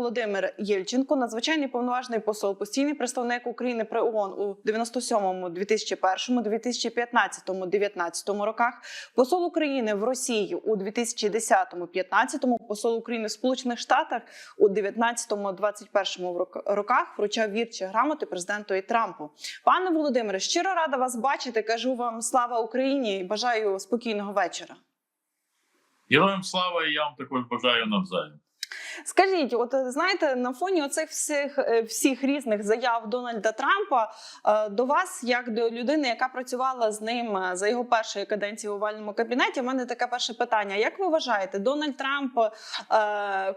Володимир Єльченко, надзвичайний повноважний посол, постійний представник України при ООН у 97-му, 2001-му, 2015-му, 19-му роках, посол України в Росії у 2010-му, 15-му, посол України в Сполучених Штатах у 19-му, 21-му рок- роках вручав вірчі грамоти президенту Трампу. Пане Володимире, щиро рада вас бачити. Кажу вам слава Україні і бажаю спокійного вечора. Героям слава і я вам також бажаю навзаєм. Скажіть, от е, знаєте, на фоні оцих всіх е, всіх різних заяв Дональда Трампа е, до вас, як до людини, яка працювала з ним за його першої каденції в овальному кабінеті, в мене таке перше питання: як ви вважаєте, Дональд Трамп,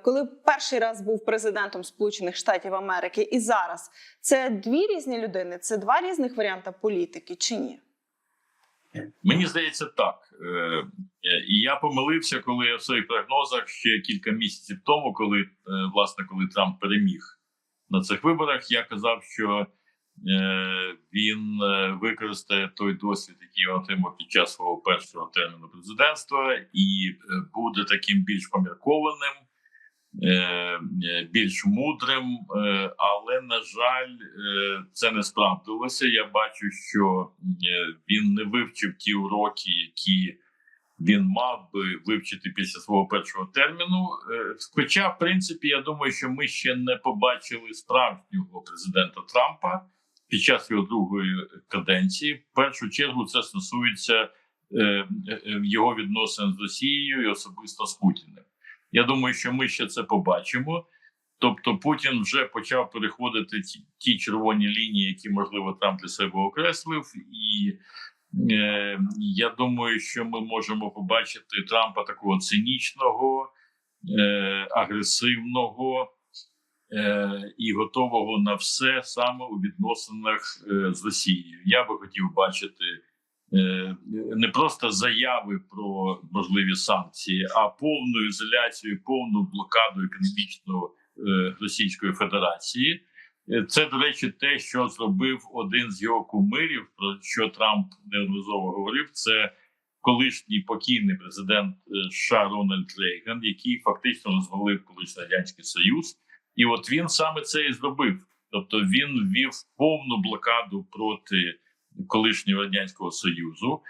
коли перший раз був президентом Сполучених Штатів Америки, і зараз це дві різні людини, це два різних варіанти політики, чи ні? Мені здається, так. Е, е, І я помилився, коли я в своїх прогнозах ще кілька місяців тому, коли е, власне коли Трамп переміг на цих виборах, я казав, що він використає той досвід, який він отримав під час свого першого терміну президентства, і буде таким більш поміркованим, більш мудрим. е, Але на жаль, е, це не справдилося. Я бачу, що е, він не вивчив ті уроки, які він мав би вивчити після свого першого терміну. Е, Хоча, в принципі, я думаю, що ми ще не побачили справжнього президента Трампа під час його другої каденції. В першу чергу це стосується е, е, його відносин з Росією і особисто з Путіним. Я думаю, що ми ще це побачимо. Тобто Путін вже почав переходити ті, червоні лінії, які можливо Трамп для себе окреслив, і е, я думаю, що ми можемо побачити Трампа такого цинічного, е, агресивного е, і готового на все саме у відносинах е, з Росією. Я би хотів бачити не просто заяви про можливі санкції, а повну ізоляцію, повну блокаду економічного е, Російської Федерації. Е, Це, до речі, те, що зробив один з його кумирів, про що Трамп неодноразово говорив. Це колишній покійний президент е, США Рональд Рейган, який фактично розвалив колишній радянський союз, і от він саме це і зробив. Тобто він ввів повну блокаду проти колишнього радянського союзу.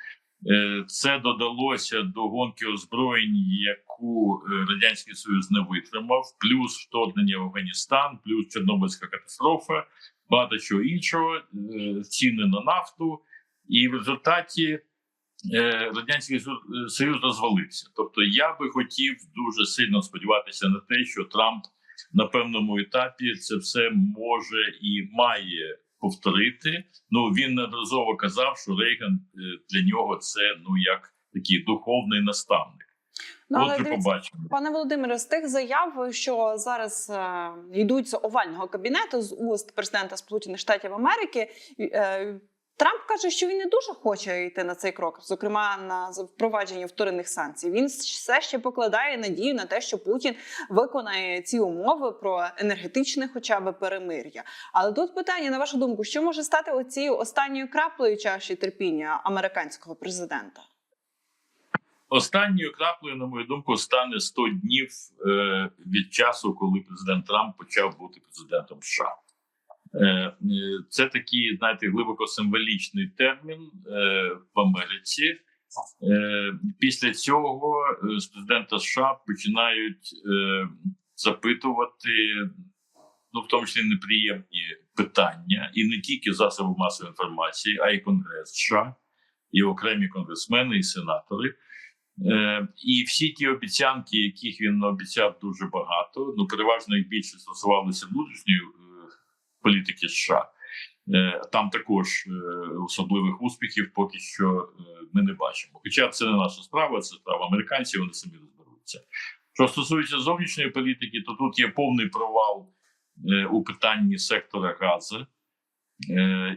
Е, Це додалося до гонки озброєнь, яку е, радянський союз не витримав, плюс вторгнення в Афганістан, плюс Чорнобильська катастрофа, багато чого іншого, е, ціни на нафту, і в результаті радянський союз розвалився. Тобто, я би хотів дуже сильно сподіватися на те, що Трамп на певному етапі це все може і має повторити. Ну він неодноразово казав, що Рейган е, для нього це ну як такий духовний наставник. Ну, але дивіться. Пане Володимире, з тих заяв, що зараз е, йдуть з овального кабінету з уст президента Сполучених Штатів Америки, е, Трамп каже, що він не дуже хоче йти на цей крок, зокрема на впровадження вторинних санкцій. Він все ще покладає надію на те, що Путін виконає ці умови про енергетичне, хоча б перемир'я. Але тут питання на вашу думку, що може стати оцією останньою краплею чаші терпіння американського президента? Останньою краплею, на мою думку, стане 100 днів е, від часу, коли президент Трамп почав бути президентом США. Е, е, це такий, знаєте, глибоко символічний термін е, в Америці. Після цього з президента США починають запитувати, ну в тому числі неприємні питання, і не тільки засоби масової інформації, а й Конгрес США, і окремі конгресмени, і сенатори. Е, і всі ті обіцянки, яких він обіцяв дуже багато, ну переважно їх більше стосувалися внутрішньої політики США. Е, там також е, особливих успіхів поки що е, ми не бачимо. Хоча це не наша справа, це справа американців, вони самі розберуться. Що стосується зовнішньої політики, то тут є повний провал у питанні сектора Гази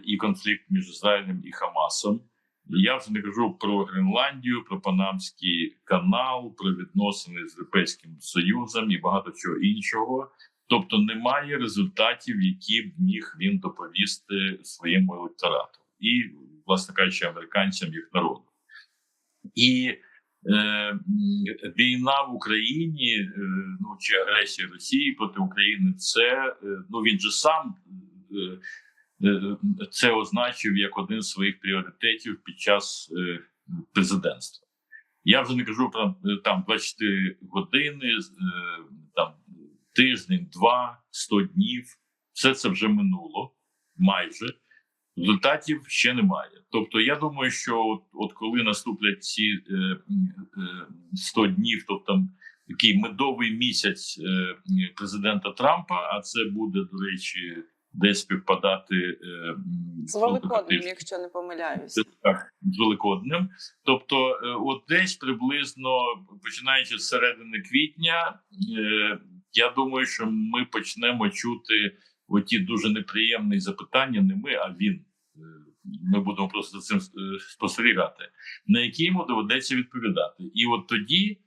і конфлікт між Ізраїлем і Хамасом. Я вже не кажу про Гренландію, про Панамський канал, про відносини з Європейським Союзом і багато чого іншого. Тобто немає результатів, які б міг він доповісти своєму електорату і, власне кажучи, американцям їх народу. І е, війна в Україні, е, ну чи агресія Росії проти України, це е, ну він же сам е, е, це означив як один з своїх пріоритетів під час е, президентства. Я вже не кажу про е, там 24 години, тиждень, два, 100 днів. Все це вже минуло майже. Результатів ще немає. Тобто, я думаю, що от, от коли наступлять ці е, е, 100 днів, тобто такий медовий місяць е, президента Трампа, а це буде, до речі, десь співпадати е, З Великоднем, якщо не помиляюсь. Так, з Великоднем. Тобто, е, от десь приблизно починаючи з середини квітня, е, я думаю, що ми почнемо чути оті дуже неприємні запитання. Не ми, а він. Е, Ми будемо просто цим е, спостерігати, на які йому доведеться відповідати. І от тоді,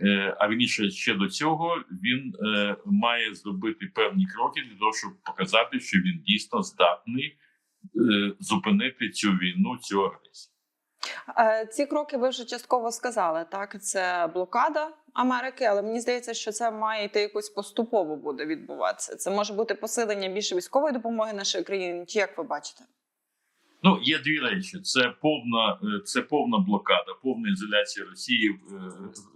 е, а вірніше ще до цього, він має зробити певні кроки для того, щоб показати, що він дійсно здатний зупинити цю війну, цю агресію. Ці кроки ви вже частково сказали. Так, це блокада Америки, але мені здається, що це має йти якось поступово буде відбуватися. Це може бути посилення більше військової допомоги нашої країні. Чи як ви бачите? Ну є дві речі: це повна, е, це повна блокада, повна ізоляція Росії, е,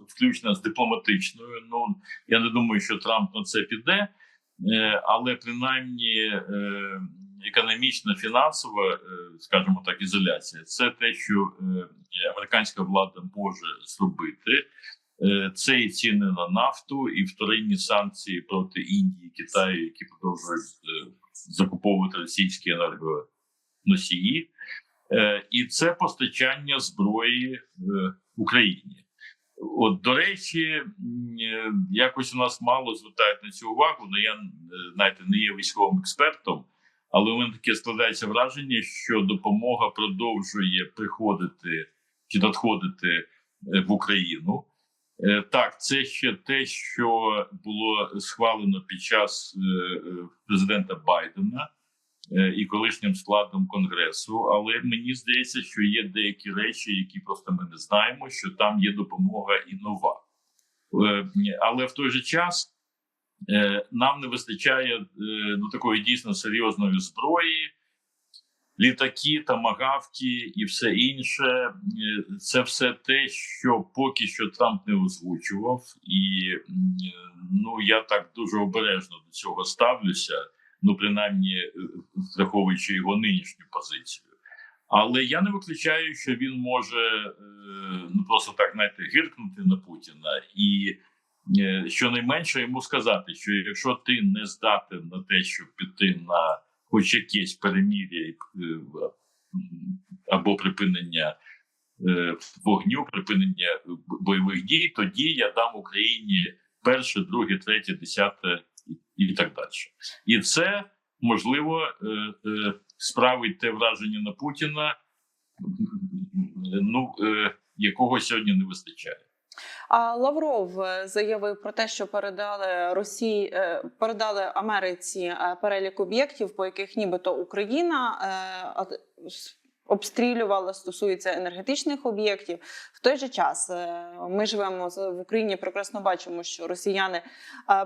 включно з дипломатичною. Ну я не думаю, що Трамп на це піде, е, але принаймні економічна, фінансова, скажімо так, ізоляція це те, що американська влада може зробити. Е, Це і ціни на нафту, і вторинні санкції проти Індії, Китаю, які продовжують е, закуповувати російські енергоносії, Е, і це постачання зброї Україні. От до речі, якось у нас мало звертають на цю увагу. Ну я знаєте, не є військовим експертом, але у мене таке складається враження, що допомога продовжує приходити чи надходити в Україну. Е, Так, це ще те, що було схвалено під час е, е, президента Байдена і колишнім складом конгресу. Але мені здається, що є деякі речі, які просто ми не знаємо, що там є допомога і нова. Але в той же час нам не вистачає ну, такої дійсно серйозної зброї. Літаки, тамагавки і все інше, Е, це все те, що поки що Трамп не озвучував, і ну я так дуже обережно до цього ставлюся. Ну, принаймні, е, враховуючи його нинішню позицію. Але я не виключаю, що він може е, ну просто так знаєте, гіркнути на Путіна, і щонайменше йому сказати, що якщо ти не здатен на те, щоб піти на хоч якесь перемір'я е, або припинення е, вогню, припинення бойових дій, тоді я дам Україні перше, друге, третє, десяте і, так далі. І це можливо е, справить те враження на Путіна, ну якого сьогодні не вистачає. А Лавров е, заявив про те, що передали Росії, е, передали Америці е, перелік об'єктів, по яких нібито Україна обстрілювала, стосується енергетичних об'єктів. В той же час ми живемо в Україні, прекрасно бачимо, що росіяни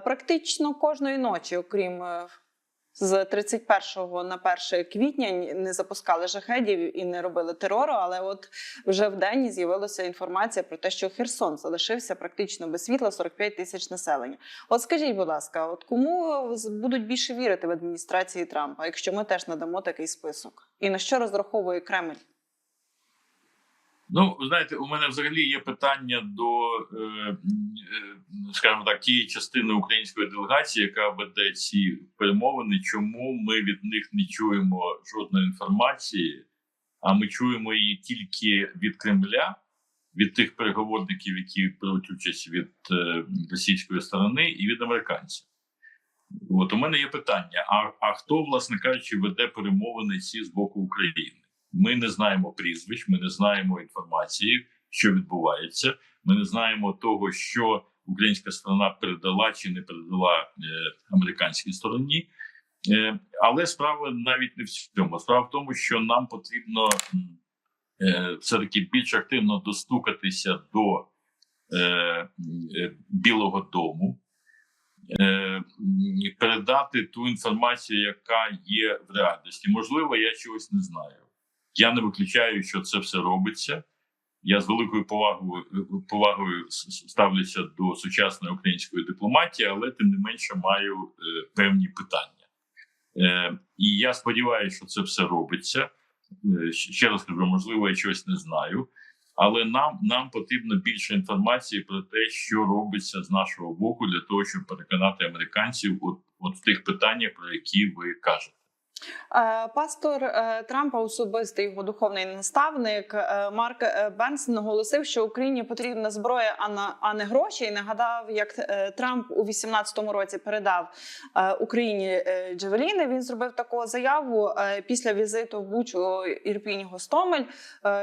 практично кожної ночі, окрім з 31 на 1 квітня, не запускали жахедів і не робили терору, але от вже в день з'явилася інформація про те, що Херсон залишився практично без світла 45 тисяч населення. От скажіть, будь ласка, от кому будуть більше вірити в адміністрації Трампа, якщо ми теж надамо такий список? І на що розраховує Кремль? Ну, знаєте, у мене взагалі є питання до, е, е, скажімо так, тієї частини української делегації, яка веде ці перемовини. Чому ми від них не чуємо жодної інформації, а ми чуємо її тільки від Кремля, від тих переговорників, які беруть участь від е, російської сторони, і від американців. От у мене є питання: а, а хто, власне кажучи, веде перемовини ці з боку України? Ми не знаємо прізвищ, ми не знаємо інформації, що відбувається. Ми не знаємо того, що українська сторона передала чи не передала е, американській стороні. Е, але справа навіть не в цьому. Справа в тому, що нам потрібно е, все таки більш активно достукатися до е, е, Білого Дому, е, передати ту інформацію, яка є в реальності. Можливо, я чогось не знаю. Я не виключаю, що це все робиться. Я з великою повагою повагою ставлюся до сучасної української дипломатії, але тим не менше маю е, певні питання. Е, і я сподіваюся, що це все робиться. Е, ще раз кажу, можливо, я чогось не знаю. Але нам, нам потрібно більше інформації про те, що робиться з нашого боку, для того, щоб переконати американців от, от в тих питаннях, про які ви кажете. Е, Пастор е, Трампа, особистий його духовний наставник е, Марк е, Бенс наголосив, що Україні потрібна зброя, а не гроші. І нагадав, як Трамп у 18-му році передав Україні Джевеліни. Він зробив таку заяву після візиту в Бучу Ірпінь Гостомель.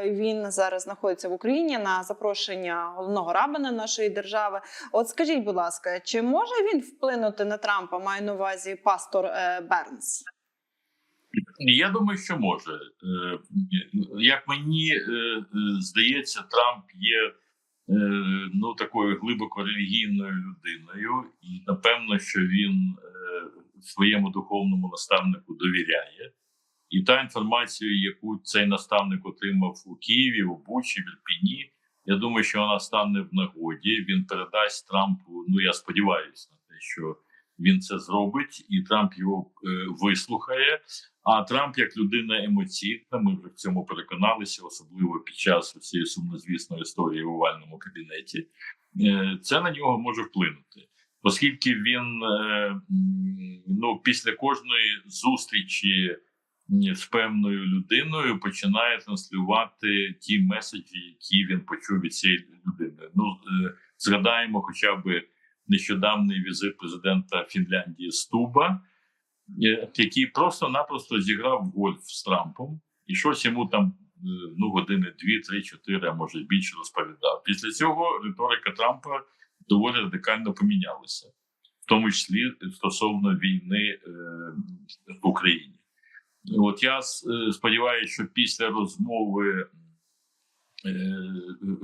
Він зараз знаходиться в Україні на запрошення головного рабина нашої держави. От скажіть, будь ласка, чи може він вплинути на Трампа? Маю на увазі пастор Бернс? Я думаю, що може. Е, Як мені е, е, здається, Трамп є ну такою глибоко релігійною людиною, і напевно, що він своєму духовному наставнику довіряє. І та інформація, яку цей наставник отримав у Києві, у Бучі, в Ірпіні, я думаю, що вона стане в нагоді. Він передасть Трампу. Ну я сподіваюся на те, що він це зробить, і Трамп його е, вислухає. А Трамп, як людина емоційна, ми вже в цьому переконалися, особливо під час цієї сумнозвісної історії в овальному кабінеті. Е, Це на нього може вплинути, оскільки він е, ну після кожної зустрічі з певною людиною починає транслювати ті меседжі, які він почув від цієї людини. Ну е, згадаємо, хоча б нещодавний візит президента Фінляндії Стуба е, який просто-напросто зіграв гольф з Трампом, і щось йому там е, ну години дві, три, чотири, а може більше розповідав. Після цього риторика Трампа доволі радикально помінялася, в тому числі стосовно війни е, в Україні. От я сподіваюся, що після розмови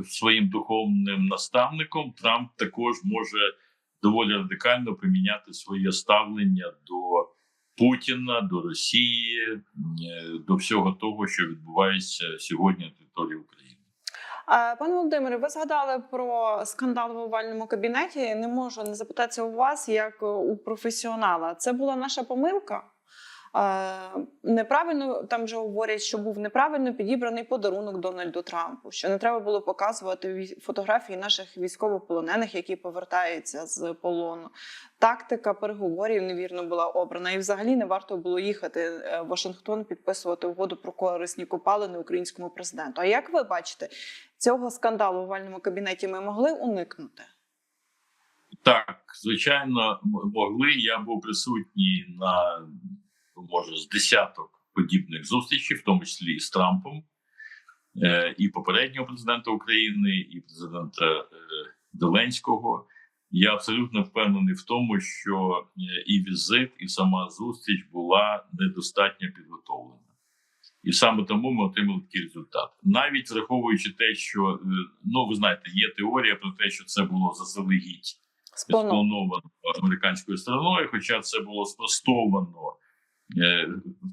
своїм духовним наставником Трамп також може доволі радикально поміняти своє ставлення до Путіна, до Росії, е, до всього того, що відбувається сьогодні на території України. Пане Володимире, ви згадали про скандал в овальному кабінеті. Не можу не запитатися у вас, як у професіонала. Це була наша помилка. Неправильно там вже говорять, що був неправильно підібраний подарунок Дональду Трампу. Що не треба було показувати фотографії наших військовополонених, які повертаються з полону. Тактика переговорів невірно була обрана, і взагалі не варто було їхати е, в Вашингтон підписувати угоду про корисні копалини українському президенту. А як ви бачите, цього скандалу в овальному кабінеті ми могли уникнути? Так, звичайно, могли. Я був присутній на може з десяток подібних зустрічей, в тому числі і з Трампом, е, і попереднього президента України, і президента е, Зеленського. Я абсолютно впевнений в тому, що е, і візит, і сама зустріч була недостатньо підготовлена. І саме тому ми отримали такий результат. Навіть враховуючи те, що ну ви знаєте, є теорія про те, що це було заздалегідь сплановано американською стороною, хоча це було спростовано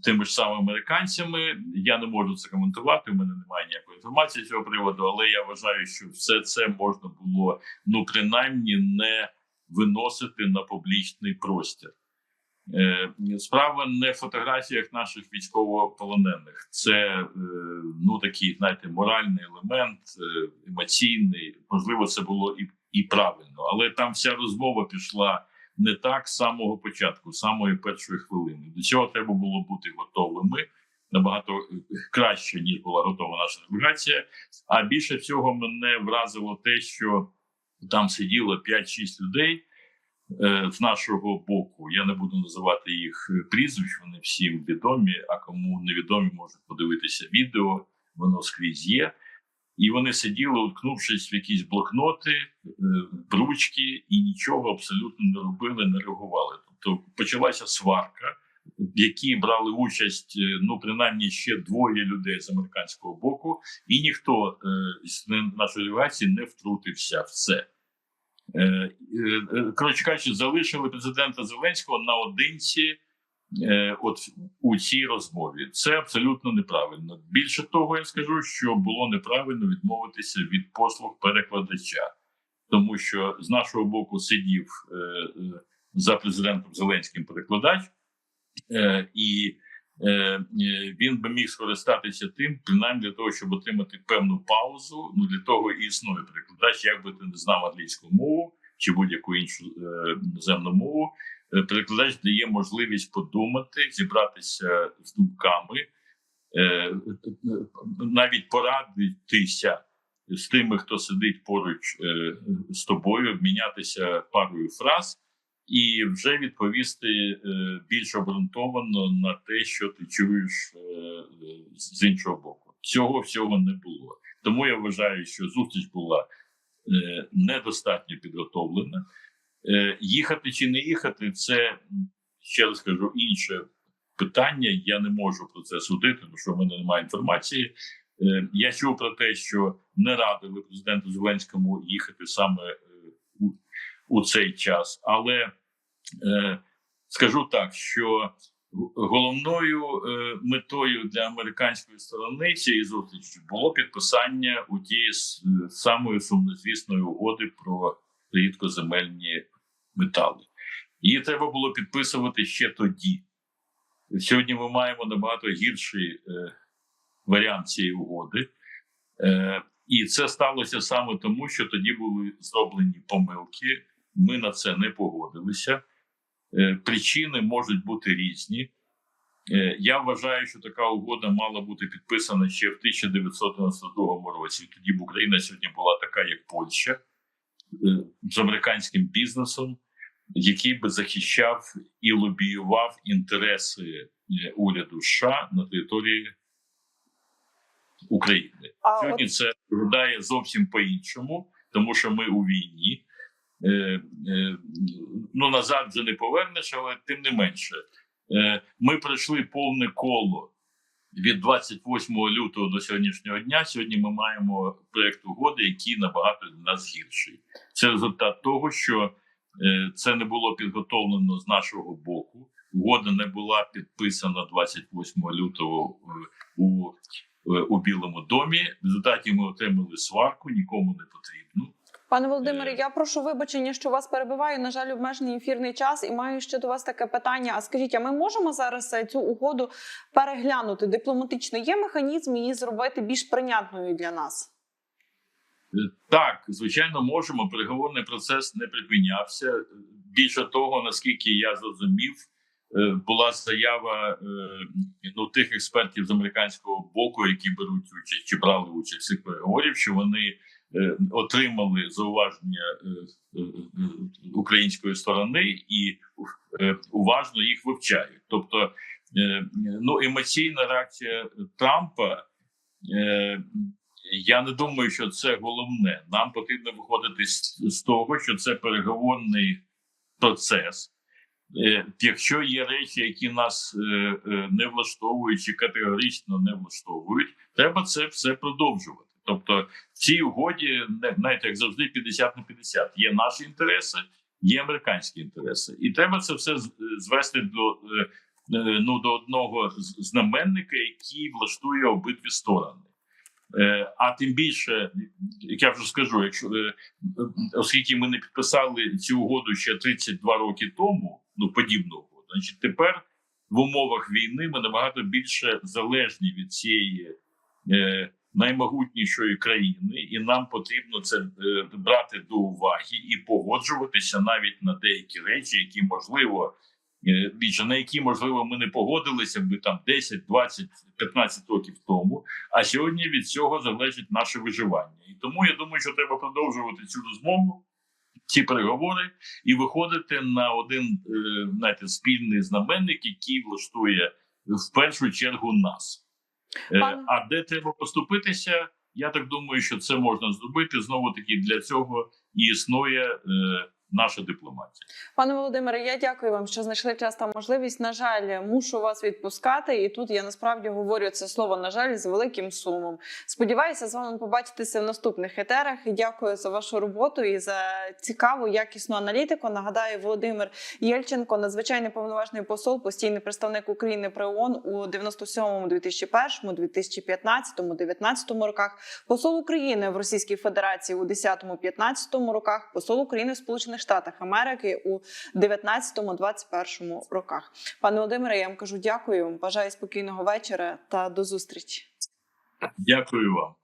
тими ж самими американцями. Я не можу це коментувати. У мене немає ніякої інформації з цього приводу, але я вважаю, що все це можна було ну принаймні не виносити на публічний простір. Е, Справа не в фотографіях наших військовополонених. Це е, ну такий, знаєте, моральний елемент, е, емоційний. Можливо, це було і, і правильно, але там вся розмова пішла не так з самого початку, з самої першої хвилини. До цього треба було бути готовими набагато е, краще ніж була готова наша делегація. А більше всього мене вразило те, що там сиділо 5-6 людей е, з нашого боку. Я не буду називати їх е, прізвищ, вони всім відомі. А кому невідомі, можуть подивитися відео, воно скрізь є. І вони сиділи, уткнувшись в якісь блокноти, е, ручки, і нічого абсолютно не робили, не реагували. Тобто почалася сварка в якій брали участь е, ну принаймні ще двоє людей з американського боку, і ніхто е, з нашої делегації не втрутився в це. Коротше кажучи, залишили президента Зеленського наодинці е, от у цій розмові. Це абсолютно неправильно. Більше того, я скажу, що було неправильно відмовитися від послуг перекладача, тому що з нашого боку сидів е, е, за президентом Зеленським перекладач, е, і е, е, він би міг скористатися тим, принаймні для того, щоб отримати певну паузу. Ну для того і існує перекладач, як би ти не знав англійську мову чи будь-яку іншу е, іноземну мову. Е, Перекладач дає можливість подумати, зібратися з думками, е, навіть порадитися з тими, хто сидить поруч е, з тобою, обмінятися парою фраз і вже відповісти більш обґрунтовано на те, що ти чуєш з іншого боку. Цього всього не було. Тому я вважаю, що зустріч була недостатньо підготовлена. Е, Їхати чи не їхати, це ще раз кажу інше питання. Я не можу про це судити, тому що в мене немає інформації. Е, Я чув про те, що не радили президенту Зеленському їхати саме е, у, у цей час, але е, скажу так, що головною е, метою для американської сторони цієї зустрічі було підписання у тієї самої сумнозвісної угоди про рідкоземельні метали. Її треба було підписувати ще тоді. Сьогодні ми маємо набагато гірший е, варіант цієї угоди. Е, і це сталося саме тому, що тоді були зроблені помилки. Ми на це не погодилися. Е, причини можуть бути різні. Е, я вважаю, що така угода мала бути підписана ще в 1992 році. Тоді б Україна сьогодні була така, як Польща, е, з американським бізнесом, який би захищав і лобіював інтереси е, уряду США на території України. А Сьогодні це виглядає зовсім по-іншому, тому що ми у війні. Е, е, ну назад вже не повернеш, але тим не менше, е, ми пройшли повне коло від 28 лютого до сьогоднішнього дня. Сьогодні ми маємо проєкт угоди, який набагато для нас гірший. Це результат того, що це не було підготовлено з нашого боку. Угода не була підписана 28 лютого е, у е, у Білому домі. В результаті ми отримали сварку, нікому не потрібну. Пане Володимире, Е. я прошу вибачення, що вас перебиваю. На жаль, обмежений ефірний час, і маю ще до вас таке питання. А скажіть, а ми можемо зараз е, цю угоду переглянути дипломатично? Є механізм її зробити більш прийнятною для нас? Так, звичайно, можемо. Переговорний процес не припинявся. Більше того, наскільки я зрозумів, е, була заява е, ну, тих експертів з американського боку, які беруть участь чи брали участь в цих переговорів, що вони е, отримали зауваження української сторони і уважно їх вивчають. Тобто, ну емоційна реакція Трампа. Я не думаю, що це головне. Нам потрібно виходити з, з того, що це переговорний процес. Е, якщо є речі, які нас е, е, не влаштовують чи категорично не влаштовують, треба це все продовжувати. Тобто, в цій угоді, знаєте, як завжди, 50 на 50. Є наші інтереси, є американські інтереси, і треба це все звести до, е, е, ну, до одного знаменника, який влаштує обидві сторони. Е, А тим більше, як я вже скажу, якщо е, оскільки ми не підписали цю угоду ще 32 роки тому, ну подібну угоду, значить тепер в умовах війни ми набагато більше залежні від цієї е, наймогутнішої країни, і нам потрібно це е, брати до уваги і погоджуватися навіть на деякі речі, які можливо. Е, Більше на які можливо ми не погодилися би там 10, 20, 15 років тому. А сьогодні від цього залежить наше виживання. І тому я думаю, що треба продовжувати цю розмову, ці переговори і виходити на один е, знаєте, спільний знаменник, який влаштує в першу чергу нас. Е, Пане- А де треба поступитися? Я так думаю, що це можна зробити. Знову таки для цього і існує наша дипломатія. Пане Володимире, я дякую вам, що знайшли час та можливість. На жаль, мушу вас відпускати, і тут я насправді говорю це слово на жаль з великим сумом. Сподіваюся, з вами побачитися в наступних етерах. Дякую за вашу роботу і за цікаву, якісну аналітику. Нагадаю, Володимир Єльченко, надзвичайний повноважний посол, постійний представник України при ООН у 97-му, 2001-му, 2015-му, 19-му роках, посол України в Російській Федерації у 10-му, 15-му роках, посол України в Сполучених Штатах Америки у 19-му, 21-му роках. Пане Володимире, я вам кажу дякую. Бажаю спокійного вечора та до зустрічі. Дякую вам.